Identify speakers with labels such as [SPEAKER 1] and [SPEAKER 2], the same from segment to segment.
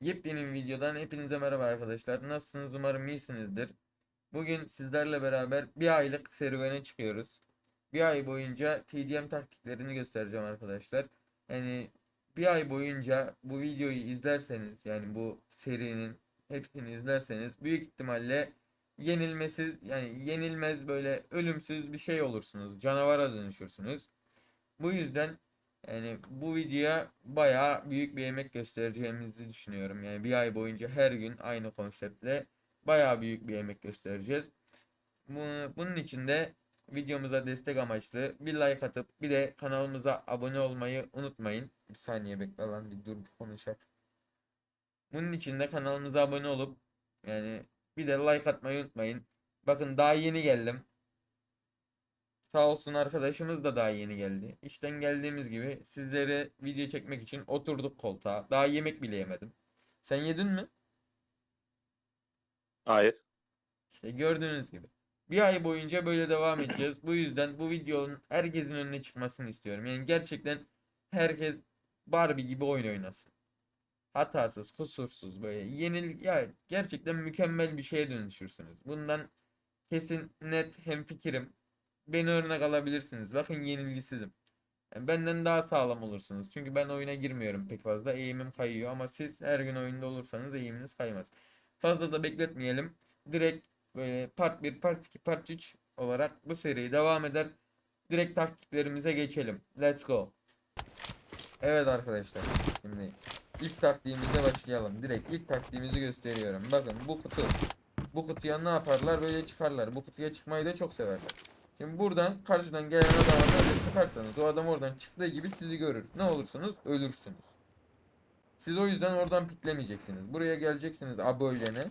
[SPEAKER 1] Yepyeni bir videodan hepinize merhaba arkadaşlar. Nasılsınız? Umarım iyisinizdir. Bugün sizlerle beraber bir aylık serüvene çıkıyoruz. Bir ay boyunca TDM taktiklerini göstereceğim arkadaşlar. Yani bir ay boyunca bu videoyu izlerseniz yani bu serinin hepsini izlerseniz büyük ihtimalle yenilmesiz yani yenilmez böyle ölümsüz bir şey olursunuz. Canavara dönüşürsünüz. Bu yüzden yani bu videoya bayağı büyük bir emek göstereceğimizi düşünüyorum. Yani bir ay boyunca her gün aynı konseptle bayağı büyük bir emek göstereceğiz. Bu- Bunun için de videomuza destek amaçlı bir like atıp bir de kanalımıza abone olmayı unutmayın. Bir saniye bekle lan bir dur konuşak. Bunun için de kanalımıza abone olup yani bir de like atmayı unutmayın. Bakın daha yeni geldim. Sağ olsun arkadaşımız da daha yeni geldi. İşten geldiğimiz gibi sizlere video çekmek için oturduk koltuğa. Daha yemek bile yemedim. Sen yedin mi?
[SPEAKER 2] Hayır.
[SPEAKER 1] İşte gördüğünüz gibi. Bir ay boyunca böyle devam edeceğiz. Bu yüzden bu videonun herkesin önüne çıkmasını istiyorum. Yani gerçekten herkes Barbie gibi oyun oynasın. Hatasız, kusursuz böyle yenil ya gerçekten mükemmel bir şeye dönüşürsünüz. Bundan kesin net hemfikirim. Beni örnek alabilirsiniz. Bakın yenilgisizim. Yani benden daha sağlam olursunuz. Çünkü ben oyuna girmiyorum pek fazla. Eğimim kayıyor ama siz her gün oyunda olursanız eğiminiz kaymaz. Fazla da bekletmeyelim. Direkt böyle part 1, part 2, part 3 olarak bu seriye devam eder. Direkt taktiklerimize geçelim. Let's go. Evet arkadaşlar. Şimdi ilk taktiğimize başlayalım. Direkt ilk taktiğimizi gösteriyorum. Bakın bu kutu. Bu kutuya ne yaparlar? Böyle çıkarlar. Bu kutuya çıkmayı da çok severler. Şimdi buradan karşıdan gelen adama böyle sıkarsanız o adam oradan çıktığı gibi sizi görür. Ne olursunuz? Ölürsünüz. Siz o yüzden oradan piklemeyeceksiniz. Buraya geleceksiniz a böylene.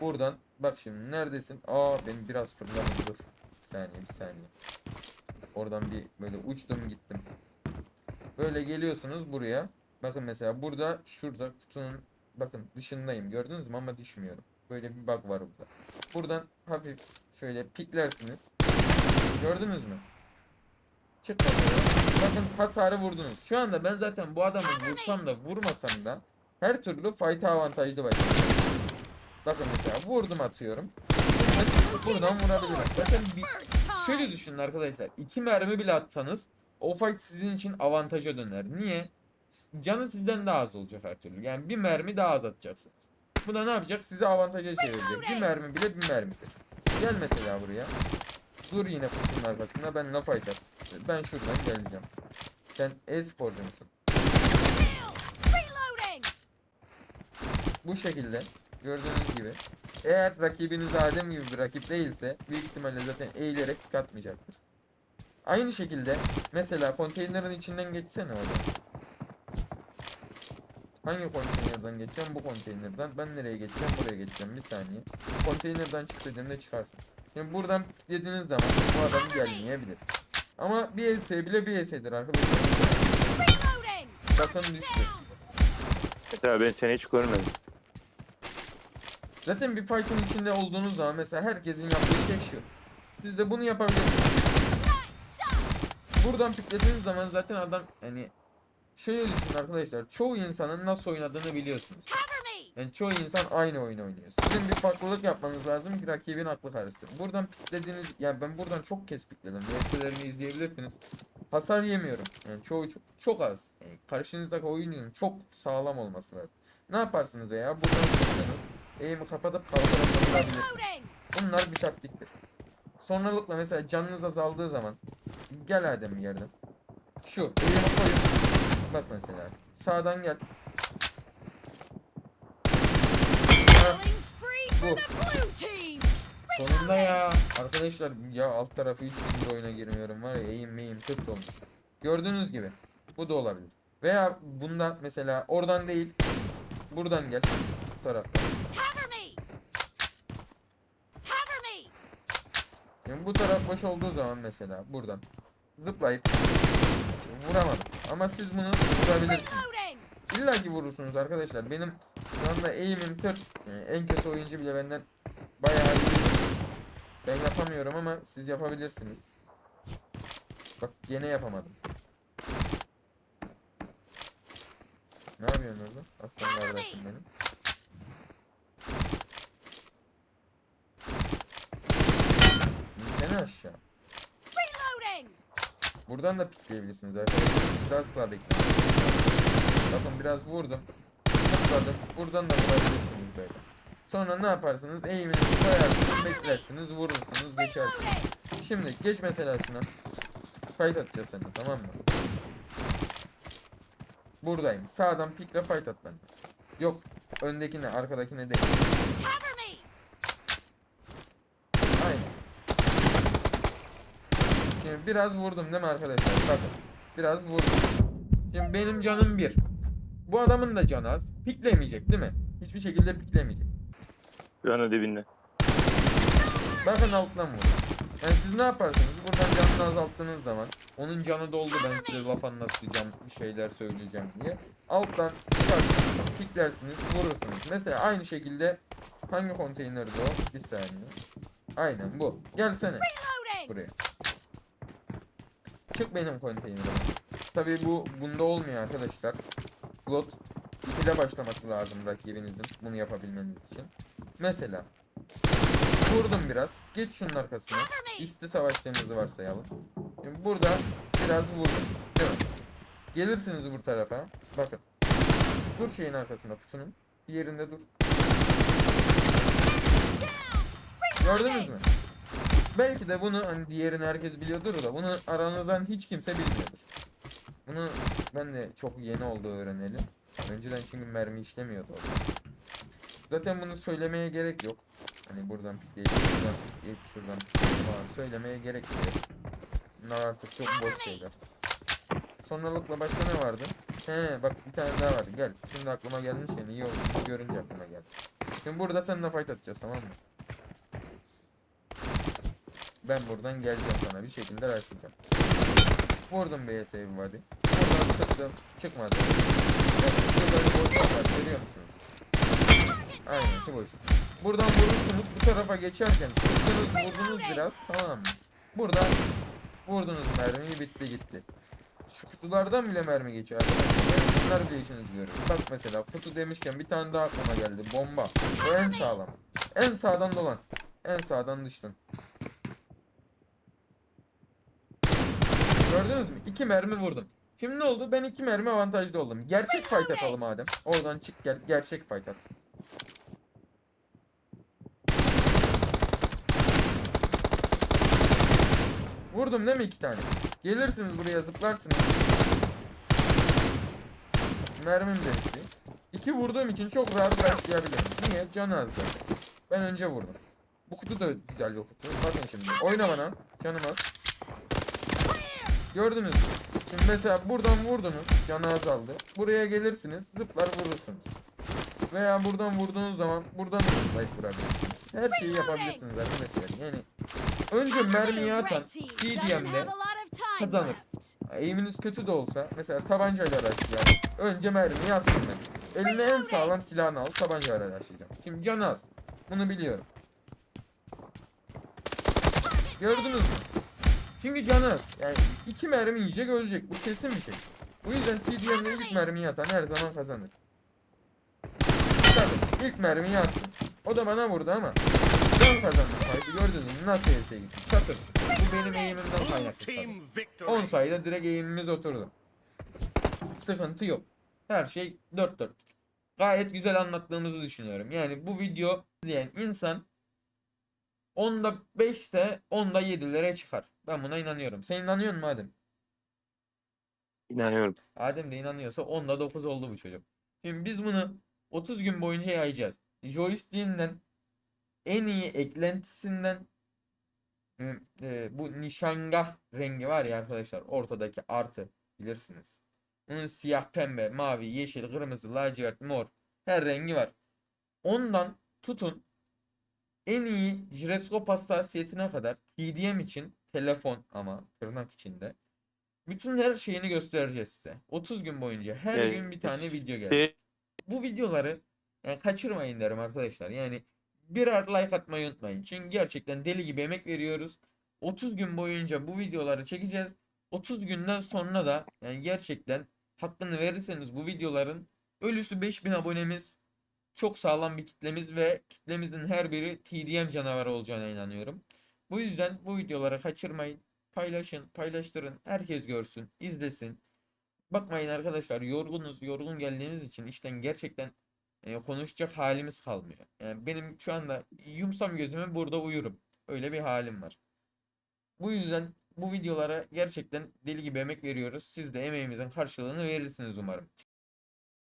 [SPEAKER 1] Buradan bak şimdi neredesin? Aa ben biraz fırladım dur. Bir saniye bir saniye. Oradan bir böyle uçtum gittim. Böyle geliyorsunuz buraya. Bakın mesela burada şurada kutunun bakın dışındayım. Gördünüz mü ama düşmüyorum. Böyle bir bug var burada. Buradan hafif şöyle piklersiniz. Gördünüz mü? Çık. Bakın hasarı vurdunuz. Şu anda ben zaten bu adamı vursam da vurmasam da her türlü fight'a avantajlı başlıyorum. Bakın mesela vurdum atıyorum. Buradan vurabilirim. Bakın bir, şöyle düşünün arkadaşlar. iki mermi bile atsanız o fight sizin için avantaja döner. Niye? Canı sizden daha az olacak her türlü. Yani bir mermi daha az atacaksınız. Bu da ne yapacak? Sizi avantaja çevirecek. Bir mermi bile bir mermidir. Gel mesela buraya. Dur yine kutunun arkasında ben laf açar. Ben şuradan geleceğim. Sen e-sporcu musun? Bu şekilde gördüğünüz gibi. Eğer rakibiniz Adem gibi bir rakip değilse büyük ihtimalle zaten eğilerek pik atmayacaktır. Aynı şekilde mesela konteynerin içinden geçsene orada. Hangi konteynerden geçeceğim? Bu konteynerden. Ben nereye geçeceğim? Buraya geçeceğim. Bir saniye. Konteynerden çık dediğimde çıkarsın. Şimdi buradan dediğiniz zaman bu adam gelmeyebilir. Ama bir ES bile bir ES'dir arkadaşlar. Bakın düştü.
[SPEAKER 2] Mesela ben seni hiç görmedim.
[SPEAKER 1] Zaten bir fight'ın içinde olduğunuz zaman mesela herkesin yaptığı şey şu. Siz de bunu yapabilirsiniz. Buradan piklediğiniz zaman zaten adam hani şöyle düşünün arkadaşlar. Çoğu insanın nasıl oynadığını biliyorsunuz. Yani çoğu insan aynı oyunu oynuyor. Sizin bir farklılık yapmanız lazım ki rakibin aklı karışsın. Buradan piklediğiniz yani ben buradan çok kez pikledim. VS'lerini izleyebilirsiniz. Hasar yemiyorum. Yani çoğu çok, çok az. Yani karşınızdaki oyunun çok sağlam olması lazım. Ne yaparsınız veya buradan çıksanız eğimi kapatıp kalkarak! Bunlar bir taktiktir. Sonralıkla mesela canınız azaldığı zaman gel Adem yerden. Şu eğimi koyup bak mesela sağdan gel. Bu. sonunda ya arkadaşlar ya alt tarafı hiç bir oyuna girmiyorum var ya eğim meyim tırt olmuş. Gördüğünüz gibi bu da olabilir. Veya bundan mesela oradan değil buradan gel bu taraftan. Yani bu taraf boş olduğu zaman mesela buradan zıplayıp vuramadım. Ama siz bunu vurabilirsiniz. İlla ki vurursunuz arkadaşlar. Benim anda eğimim tır. Yani en kötü oyuncu bile benden bayağı iyi. Ben yapamıyorum ama siz yapabilirsiniz. Bak yine yapamadım. Ne yapıyorsun orada? Aslan kardeşim benim. İnsene
[SPEAKER 3] aşağı.
[SPEAKER 1] Buradan da pikleyebilirsiniz arkadaşlar. Sizi asla bekliyorum. Bakın biraz vurdum. Zıpladım. Buradan da vurabilirsiniz böyle. Sonra ne yaparsınız? Eğiminizi koyarsınız, beklersiniz, vurursunuz, geçersiniz. Şimdi geç mesela şuna. Fight atacağız seninle tamam mı? Buradayım. Sağdan pikle fight at benden. Yok. Öndekine, arkadakine değil. Aynen. Şimdi biraz vurdum değil mi arkadaşlar? Bakın. Biraz vurdum. Şimdi benim canım bir. Bu adamın da canı az. Piklemeyecek değil mi? Hiçbir şekilde piklemeyecek.
[SPEAKER 2] An dibinde.
[SPEAKER 1] Bakın alttan vurdum. Yani siz ne yaparsınız? Buradan canını azalttığınız zaman onun canı doldu ben size laf anlatacağım bir şeyler söyleyeceğim diye. Alttan çıkarsınız, piklersiniz, vurursunuz. Mesela aynı şekilde hangi konteynerdi o? Bir saniye. Aynen bu. Gelsene buraya. Çık benim konteynerime. Tabii bu bunda olmuyor arkadaşlar. Slot 2'de başlaması lazım rakibinizin bunu yapabilmeniz için. Mesela vurdum biraz. Geç şunun arkasına. Üstte savaştığımızı varsayalım. Şimdi burada biraz vurdum. Değil mi? Gelirsiniz bu tarafa. Bakın. Dur şeyin arkasında kutunun. Bir yerinde dur. Gördünüz mü? Belki de bunu hani diğerini herkes biliyordur da bunu aranızdan hiç kimse bilmiyordur. Bunu ben de çok yeni oldu öğrenelim. Önceden çünkü mermi işlemiyordu orada. Zaten bunu söylemeye gerek yok. Hani buradan pikleyip şuradan pikleyip şuradan pikleyip falan söylemeye gerek yok. Bunlar artık çok boş şeyler. Sonralıkla başka ne vardı? He bak bir tane daha vardı. Gel. Şimdi aklıma gelmiş yani iyi oldu. Görünce aklıma geldi. Şimdi burada seninle fight atacağız tamam mı? Ben buradan geleceğim sana bir şekilde başlayacağım. Vurdum bir save body. Buradan çıktım. Çıkmadı. Burada bir boşluk var görüyor musunuz? Aynen şu boşluk. Buradan vurursunuz bu tarafa geçerken sıktınız vurdunuz biraz tamam mı? Buradan vurdunuz mermiyi bitti gitti. Şu kutulardan bile mermi geçiyor arkadaşlar. Bunlar bile işinizi görüyor. Bak mesela kutu demişken bir tane daha aklıma geldi. Bomba. O en sağlam. En sağdan dolan. En sağdan dıştan. Gördünüz mü? İki mermi vurdum. Şimdi ne oldu? Ben iki mermi avantajlı oldum. Gerçek fight atalım Adem. Oradan çık gel. Gerçek fight at. Vurdum değil mi iki tane? Gelirsiniz buraya zıplarsınız. Mermim de bitti. İki vurduğum için çok rahat başlayabilirim. Niye? Canı az zaten. Ben önce vurdum. Bu kutu da güzel bir kutu. Bakın şimdi. Oyna bana. Canım az. Gördünüz mü? Şimdi mesela buradan vurdunuz. Canı azaldı. Buraya gelirsiniz. Zıplar vurursunuz. Veya buradan vurduğunuz zaman buradan da zıplayıp vurabilirsiniz. Her şeyi yapabilirsiniz arkadaşlar. Yani önce mermiyi atan TDM'de kazanır. Eğiminiz kötü de olsa mesela tabancayla başlayalım. Önce mermiyi attım ben. Eline en sağlam silahını al tabancayla başlayacağım. Şimdi canı az. Bunu biliyorum. Gördünüz mü? Çünkü canı. Yani iki mermi yiyecek ölecek. Bu kesin bir şey. Bu yüzden TDM'de ilk mermiyi atan her zaman kazanır. Tabii ilk mermiyi attım. O da bana vurdu ama ben kazandım. Haydi gördünüz mü nasıl yese gitti. Çatır. Bu benim eğimimden kaynaklı tabii.
[SPEAKER 4] team
[SPEAKER 1] 10
[SPEAKER 4] victory.
[SPEAKER 1] sayıda direkt eğimimiz oturdu. Sıkıntı yok. Her şey dört dört. Gayet güzel anlattığımızı düşünüyorum. Yani bu video izleyen insan 10'da 5 ise 10'da 7'lere çıkar. Ben buna inanıyorum. Sen inanıyor musun Adem?
[SPEAKER 2] İnanıyorum.
[SPEAKER 1] Adem de inanıyorsa 10'da 9 oldu bu çocuk. Şimdi biz bunu 30 gün boyunca yayacağız. Joystick'inden en iyi eklentisinden e, bu nişangah rengi var ya arkadaşlar ortadaki artı bilirsiniz. Bunun siyah, pembe, mavi, yeşil, kırmızı, lacivert, mor her rengi var. Ondan tutun en iyi jiroskop hassasiyetine kadar TDM için telefon ama tırnak içinde bütün her şeyini göstereceğiz size. 30 gün boyunca her
[SPEAKER 2] Evet.
[SPEAKER 1] gün bir tane video gelecek bu videoları yani kaçırmayın derim arkadaşlar. Yani birer like atmayı unutmayın. Çünkü gerçekten deli gibi emek veriyoruz. 30 gün boyunca bu videoları çekeceğiz. 30 günden sonra da yani gerçekten hakkını verirseniz bu videoların ölüsü 5000 abonemiz çok sağlam bir kitlemiz ve kitlemizin her biri TDM canavarı olacağına inanıyorum. Bu yüzden bu videoları kaçırmayın. Paylaşın, paylaştırın. Herkes görsün, izlesin. Bakmayın arkadaşlar yorgunuz. Yorgun geldiğimiz için işten gerçekten e, konuşacak halimiz kalmıyor. Yani benim şu anda yumsam gözüme burada uyurum. Öyle bir halim var. Bu yüzden bu videolara gerçekten deli gibi emek veriyoruz. Siz de emeğimizin karşılığını verirsiniz umarım.